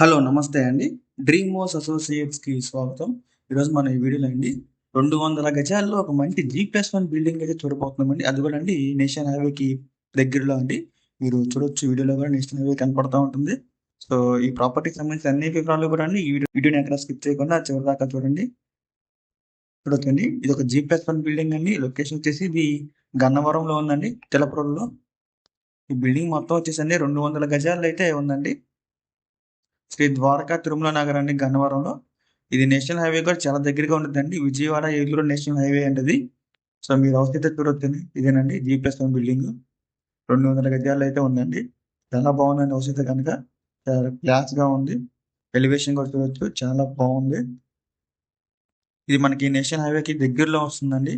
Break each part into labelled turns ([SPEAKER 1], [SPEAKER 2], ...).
[SPEAKER 1] Hello నమస్తే అండి. Dream మోస్ అసోసియేట్స్కి స్వాగతం. ఈరోజు మన ఈ వీడియోలో అండి రెండు వందల గజాల్లో ఒక మంచి జీ ప్లస్ వన్ బిల్డింగ్ అయితే చూడబోతున్నామండి. అది కూడా అండి నేషనల్ హైవేకి దగ్గరలో అండి. మీరు చూడొచ్చు వీడియోలో కూడా నేషనల్ హైవే కనపడతా ఉంటుంది. సో ఈ ప్రాపర్టీకి సంబంధించిన అన్ని వివరాలు కూడా అండి ఈ వీడియోని ఎక్కడ స్కిప్ చేయకుండా చివరి దాకా చూడండి. చూడొచ్చండి ఇది ఒక జీ ప్లస్ వన్ బిల్డింగ్ అండి. లొకేషన్ వచ్చేసి ఇది గన్నవరంలో ఉందండి తెలపురంలో. ఈ బిల్డింగ్ మొత్తం వచ్చేసి అండి రెండు వందల గజాలు అయితే ఉందండి. శ్రీ ద్వారకా తిరుమల నగరాన్ని అండి గన్నవరంలో. ఇది నేషనల్ హైవే కూడా చాలా దగ్గరగా ఉంటుందండి. విజయవాడ ఏలూరు నేషనల్ హైవే అండి ఇది సో మీరు అవసరం చూడొచ్చండి. ఇదేనండి జీ వన్ బిల్డింగ్. రెండు వందల గజాలు అయితే ఉందండి. చాలా బాగుందండి అవసరం కనుక. చాలా క్లాస్గా ఉంది. ఎలివేషన్ కూడా చూడొచ్చు. చాలా బాగుంది. ఇది మనకి నేషనల్ హైవేకి దగ్గరలో వస్తుందండి.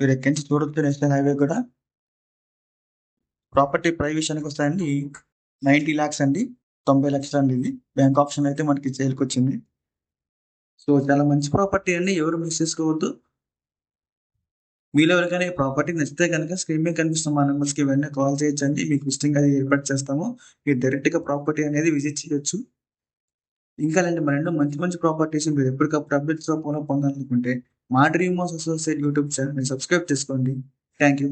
[SPEAKER 1] మీరు ఎక్కడి నుంచి చూడొచ్చు నేషనల్ హైవే కూడా. ప్రాపర్టీ ప్రైస్ విషయానికి వస్తాయండి. నైంటీ ల్యాక్స్ అండి. తొంభై లక్షలు అండి ఇది. బ్యాంక్ ఆప్షన్ అయితే మనకి సేల్కి వచ్చింది సో చాలా మంచి ప్రాపర్టీ అండి. ఎవరు మిస్ చేసుకోవద్దు. మీలో ఎవరికైనా ఈ ప్రాపర్టీ నచ్చితే కనుక స్క్రీన్ మీద కనిపిస్తున్న మా నెంబర్స్కి వెంటనే కాల్ చేయొచ్చండి. మీకు విజిటింగ్ అది ఏర్పాటు చేస్తాము. మీరు డైరెక్ట్గా ప్రాపర్టీ అనేది విజిట్ చేయొచ్చు. ఇంకా అలాంటి మరెన్నో మంచి మంచి ప్రాపర్టీస్ మీరు ఎప్పటికప్పుడు అప్డేట్స్ రూపంలో పొందాలనుకుంటే మా dream house associate YouTube channel subscribe చేసుకోండి. Thank you